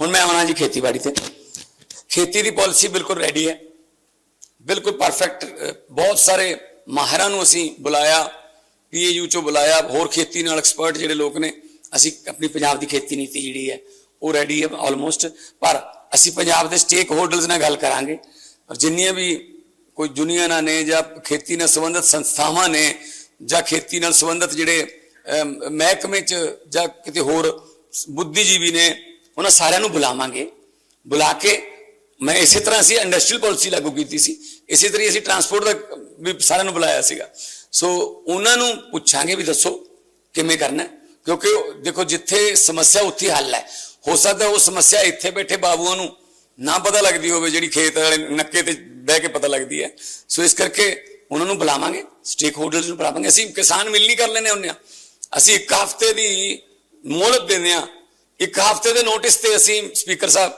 ਹੁਣ ਮੈਂ ਆਉਣਾ ਜੀ ਖੇਤੀਬਾੜੀ ਤੇ। ਖੇਤੀ ਦੀ ਪਾਲਿਸੀ ਬਿਲਕੁਲ ਰੈਡੀ ਹੈ। ਬਿਲਕੁਲ ਪਰਫੈਕਟ ਬਹੁਤ ਸਾਰੇ ਮਾਹਿਰਾਂ ਨੂੰ ਅਸੀਂ ਬੁਲਾਇਆ ਪੀਏਯੂ ਚੋਂ ਬੁਲਾਇਆ, ਹੋਰ ਖੇਤੀ ਨਾਲ ਐਕਸਪਰਟ ਜਿਹੜੇ ਲੋਕ ਨੇ, ਅਸੀਂ ਆਪਣੀ ਪੰਜਾਬ ਦੀ ਖੇਤੀ ਨੀਤੀ ਜਿਹੜੀ ਹੈ, ਉਹ ਰੈਡੀ ਹੈ ਆਲਮੋਸਟ ਪਰ ਅਸੀਂ ਪੰਜਾਬ ਦੇ ਸਟੇਕ ਹੋਲਡਰਸ ਨਾਲ ਗੱਲ ਕਰਾਂਗੇ। ਔਰ ਜਿੰਨੀਆਂ ਵੀ ਕੋਈ ਯੂਨੀਅਨਾਂ ਨੇ ਜਾਂ ਖੇਤੀ ਨਾਲ ਸੰਬੰਧਿਤ ਸੰਸਥਾਵਾਂ ਨੇ, ਜਾਂ ਖੇਤੀ ਨਾਲ ਸੰਬੰਧਿਤ ਜਿਹੜੇ ਮਹਿਕਮੇ ਚ ਜਾਂ ਕਿਤੇ ਹੋਰ ਬੁੱਧੀਜੀਵੀ ਨੇ ਉਹਨਾਂ ਸਾਰਿਆਂ ਨੂੰ ਬੁਲਾਵਾਂਗੇ। ਬੁਲਾ ਕੇ ਮੈਂ ਇਸੇ ਤਰ੍ਹਾਂ ਅਸੀਂ ਇੰਡਸਟਰੀਅਲ ਪਾਲਿਸੀ ਲਾਗੂ ਕੀਤੀ ਸੀ। ਇਸੇ ਤਰ੍ਹਾਂ ਅਸੀਂ ਟਰਾਂਸਪੋਰਟ ਦਾ ਵੀ ਸਾਰਿਆਂ ਨੂੰ ਬੁਲਾਇਆ ਸੀਗਾ। ਸੋ ਉਹਨਾਂ ਨੂੰ ਪੁੱਛਾਂਗੇ ਵੀ ਦੱਸੋ ਕਿਵੇਂ ਕਰਨਾ ਕਿਉਂਕਿ ਦੇਖੋ, ਜਿੱਥੇ ਸਮੱਸਿਆ ਉੱਥੇ ਹੱਲ ਹੈ। ਹੋ ਸਕਦਾ ਉਹ ਸਮੱਸਿਆ ਇੱਥੇ ਬੈਠੇ ਬਾਬੂਆਂ ਨੂੰ ਨਾ ਪਤਾ ਲੱਗਦੀ ਹੋਵੇ, ਜਿਹੜੀ ਖੇਤ ਵਾਲੇ ਨੱਕੇ ਤੇ ਬਹਿ ਕੇ ਪਤਾ ਲੱਗਦੀ ਹੈ। ਸੋ ਇਸ ਕਰਕੇ ਉਹਨਾਂ ਨੂੰ ਬੁਲਾਵਾਂਗੇ ਸਟੇਕ ਹੋਲਡਰਸ ਨੂੰ ਬੁਲਾਵਾਂਗੇ। ਅਸੀਂ ਕਿਸਾਨ ਮਿਲਣੀ ਕਰ ਲੈਣੇ ਹੁੰਦੇ ਆ ਅਸੀਂ ਇੱਕ ਹਫ਼ਤੇ ਦੀ ਮੋਹਲਤ ਦਿੰਦੇ ਆ ਇੱਕ ਹਫ਼ਤੇ ਦੇ ਨੋਟਿਸ ਤੇ ਅਸੀਂ ਸਪੀਕਰ ਸਾਹਿਬ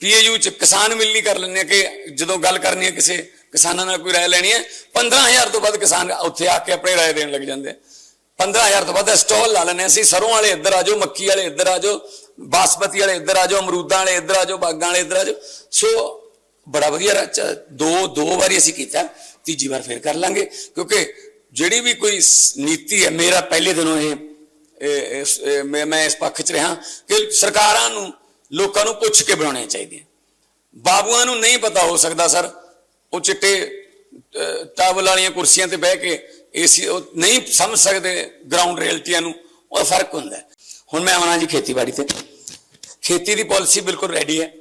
ਪੀਏਯੂ ਚ ਕਿਸਾਨ ਮਿਲਣੀ ਕਰ ਲੈਂਦੇ ਆ ਕਿ ਜਦੋਂ ਗੱਲ ਕਰਨੀ ਹੈ ਕਿਸੇ ਕਿਸਾਨਾਂ ਨਾਲ ਕੋਈ ਰਾਏ ਲੈਣੀ ਹੈ 15000 ਤੋਂ ਵੱਧ ਕਿਸਾਨ ਉੱਥੇ ਆ ਕੇ ਆਪਣੇ ਰਾਏ ਦੇਣ ਲੱਗ ਜਾਂਦੇ ਆ 15000 ਤੋਂ ਵੱਧ ਸਟਾਲ ਲਾ ਲੈਂਦੇ ਹਾਂ ਅਸੀਂ, ਸਰੋਂ ਵਾਲੇ ਇੱਧਰ ਆ ਜਾਓ, ਮੱਕੀ ਵਾਲੇ ਇੱਧਰ ਆ ਜਾਓ, ਬਾਸਮਤੀ ਵਾਲੇ ਇੱਧਰ ਆ ਜਾਓ, ਅਮਰੂਦਾਂ ਵਾਲੇ ਇੱਧਰ ਆ ਜਾਓ, ਬਾਗਾਂ ਵਾਲੇ ਇੱਧਰ ਆ ਜਾਓ। ਸੋ ਬੜਾ ਵਧੀਆ ਦੋ ਦੋ ਵਾਰੀ ਅਸੀਂ ਕੀਤਾ, ਤੀਜੀ ਵਾਰ ਫੇਰ ਕਰ ਲਾਂਗੇ, ਕਿਉਂਕਿ ਜਿਹੜੀ ਵੀ ਕੋਈ ਨੀਤੀ ਹੈ, ਮੇਰਾ ਪਹਿਲੇ ਦਿਨੋਂ ਇਹ ਮੈਂ ਮੈਂ ਇਸ ਪੱਖ 'ਚ ਰਿਹਾ ਕਿ ਸਰਕਾਰਾਂ ਨੂੰ ਲੋਕਾਂ ਨੂੰ ਪੁੱਛ ਕੇ ਬਣਾਉਣੀਆਂ ਚਾਹੀਦੀਆਂ। ਬਾਬੂਆਂ ਨੂੰ ਨਹੀਂ ਪਤਾ ਹੋ ਸਕਦਾ ਸਰ, ਉਹ ਚਿੱਟੇ ਟਾਵਲ ਵਾਲੀਆਂ ਕੁਰਸੀਆਂ ਤੇ ਬਹਿ ਕੇ ਏਸੀ, ਉਹ ਨਹੀਂ ਸਮਝ ਸਕਦੇ ਗਰਾਊਂਡ ਰਿਐਲਿਟੀਆਂ ਨੂੰ, ਉਹ ਫ਼ਰਕ ਹੁੰਦਾ। ਹੁਣ ਮੈਂ ਆਉਣਾ ਜੀ ਖੇਤੀਬਾੜੀ ਤੇ। ਖੇਤੀ ਦੀ ਪਾਲਿਸੀ ਬਿਲਕੁਲ ਰੈਡੀ ਹੈ।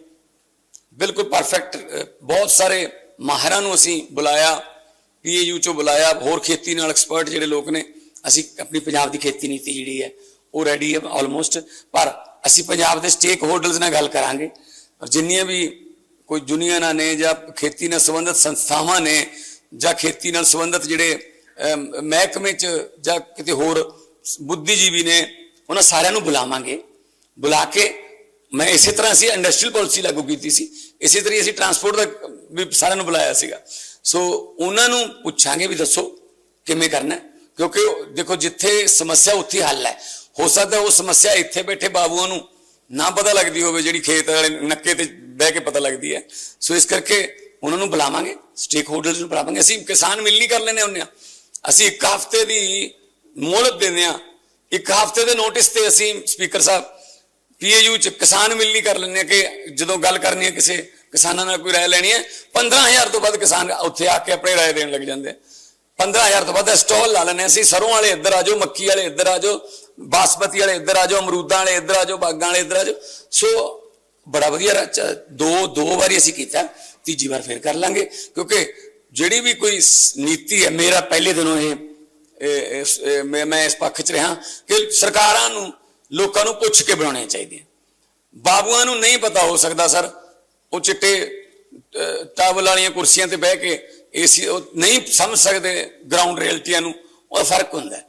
ਬਿਲਕੁਲ ਪਰਫੈਕਟ ਬਹੁਤ ਸਾਰੇ ਮਾਹਿਰਾਂ ਨੂੰ ਅਸੀਂ ਬੁਲਾਇਆ ਪੀਏਯੂ ਚੋਂ ਬੁਲਾਇਆ, ਹੋਰ ਖੇਤੀ ਨਾਲ ਐਕਸਪਰਟ ਜਿਹੜੇ ਲੋਕ ਨੇ ਅਸੀਂ ਆਪਣੀ ਪੰਜਾਬ ਦੀ ਖੇਤੀ ਨੀਤੀ ਜਿਹੜੀ ਹੈ, ਉਹ ਰੈਡੀ ਹੈ ਆਲਮੋਸਟ ਪਰ ਅਸੀਂ ਪੰਜਾਬ ਦੇ ਸਟੇਕ ਹੋਲਡਰਸ ਨਾਲ ਗੱਲ ਕਰਾਂਗੇ। ਜਿੰਨੀਆਂ ਵੀ ਕੋਈ ਯੂਨੀਅਨਾਂ ਨੇ ਜਾਂ ਖੇਤੀ ਨਾਲ ਸੰਬੰਧਿਤ ਸੰਸਥਾਵਾਂ ਨੇ ਜਾਂ ਖੇਤੀ ਨਾਲ ਸੰਬੰਧਿਤ ਜਿਹੜੇ ਮਹਿਕਮੇ ਚ ਜਾਂ ਕਿਤੇ ਹੋਰ ਬੁੱਧੀਜੀਵੀ ਨੇ, ਉਹਨਾਂ ਸਾਰਿਆਂ ਨੂੰ ਬੁਲਾਵਾਂਗੇ। ਬੁਲਾ ਕੇ ਮੈਂ ਇਸੇ ਤਰ੍ਹਾਂ ਅਸੀਂ ਇੰਡਸਟਰੀਅਲ ਪਾਲਿਸੀ ਲਾਗੂ ਕੀਤੀ ਸੀ। ਇਸੇ ਤਰ੍ਹਾਂ ਹੀ ਅਸੀਂ ਟਰਾਂਸਪੋਰਟ ਦਾ ਵੀ ਸਾਰਿਆਂ ਨੂੰ ਬੁਲਾਇਆ ਸੀਗਾ। ਸੋ ਉਹਨਾਂ ਨੂੰ ਪੁੱਛਾਂਗੇ ਵੀ ਦੱਸੋ ਕਿਵੇਂ ਕਰਨਾ ਕਿਉਂਕਿ ਦੇਖੋ, ਜਿੱਥੇ ਸਮੱਸਿਆ ਉੱਥੇ ਹੱਲ ਹੈ। ਹੋ ਸਕਦਾ ਉਹ ਸਮੱਸਿਆ ਇੱਥੇ ਬੈਠੇ ਬਾਬੂਆਂ ਨੂੰ ਨਾ ਪਤਾ ਲੱਗਦੀ ਹੋਵੇ ਜਿਹੜੀ ਖੇਤ ਵਾਲੇ ਨੱਕੇ ਤੇ ਬਹਿ ਕੇ ਪਤਾ ਲੱਗਦੀ ਹੈ। ਸੋ ਇਸ ਕਰਕੇ ਉਹਨਾਂ ਨੂੰ ਬੁਲਾਵਾਂਗੇ ਸਟੇਕ ਹੋਲਡਰਸ ਨੂੰ ਬੁਲਾਵਾਂਗੇ। ਅਸੀਂ ਕਿਸਾਨ ਮਿਲਣੀ ਕਰ ਲੈਣੇ ਹੁੰਦੇ ਆ ਅਸੀਂ ਇੱਕ ਹਫ਼ਤੇ ਦੀ ਮੋਹਲਤ ਦਿੰਦੇ ਆ ਇੱਕ ਹਫ਼ਤੇ ਦੇ ਨੋਟਿਸ ਤੇ ਅਸੀਂ ਸਪੀਕਰ ਸਾਹਿਬ, ਪੀਏਯੂ ਚ ਕਿਸਾਨ ਮਿਲਣੀ ਕਰ ਲੈਂਦੇ ਆ ਕਿ ਜਦੋਂ ਗੱਲ ਕਰਨੀ ਹੈ ਕਿਸੇ ਕਿਸਾਨਾਂ ਨਾਲ ਕੋਈ ਰਾਏ ਲੈਣੀ ਹੈ 15000 ਤੋਂ ਵੱਧ ਕਿਸਾਨ ਉੱਥੇ ਆ ਕੇ ਆਪਣੇ ਰਾਏ ਦੇਣ ਲੱਗ ਜਾਂਦੇ ਆ। 15000 ਤੋਂ ਵੱਧ ਸਟਾਲ ਲਾ ਲੈਂਦੇ ਹਾਂ ਅਸੀਂ। ਸਰੋਂ ਵਾਲੇ ਇੱਧਰ ਆ ਜਾਓ ਮੱਕੀ ਵਾਲੇ ਇੱਧਰ ਆ ਜਾਓ ਬਾਸਮਤੀ ਵਾਲੇ ਇੱਧਰ ਆ ਅਮਰੂਦਾਂ ਵਾਲੇ ਇੱਧਰ ਆ ਬਾਗਾਂ ਵਾਲੇ ਇੱਧਰ ਆ ਸੋ ਬੜਾ ਵਧੀਆ ਦੋ ਦੋ ਵਾਰੀ ਅਸੀਂ ਕੀਤਾ। ਤੀਜੀ ਵਾਰ ਫੇਰ ਕਰ ਲਾਂਗੇ। ਕਿਉਂਕਿ ਜਿਹੜੀ ਵੀ ਕੋਈ ਨੀਤੀ ਹੈ ਮੇਰਾ ਪਹਿਲੇ ਦਿਨੋਂ ਇਹ ਮੈਂ ਇਸ ਪੱਖ 'ਚ ਰਿਹਾ ਕਿ ਸਰਕਾਰਾਂ ਨੂੰ ਲੋਕਾਂ ਨੂੰ ਪੁੱਛ ਕੇ ਬਣਾਉਣੀਆਂ ਚਾਹੀਦੀਆਂ ਬਾਬੂਆਂ ਨੂੰ ਨਹੀਂ ਪਤਾ ਹੋ ਸਕਦਾ ਸਰ ਉਹ ਚਿੱਟੇ ਅਹ, ਟਾਵਲ ਵਾਲੀਆਂ ਕੁਰਸੀਆਂ ਤੇ ਬਹਿ ਕੇ ਏਸੀ ਉਹ ਨਹੀਂ ਸਮਝ ਸਕਦੇ ਗਰਾਊਂਡ ਰਿਐਲਿਟੀਆਂ ਨੂੰ ਉਹ ਫ਼ਰਕ ਹੁੰਦਾ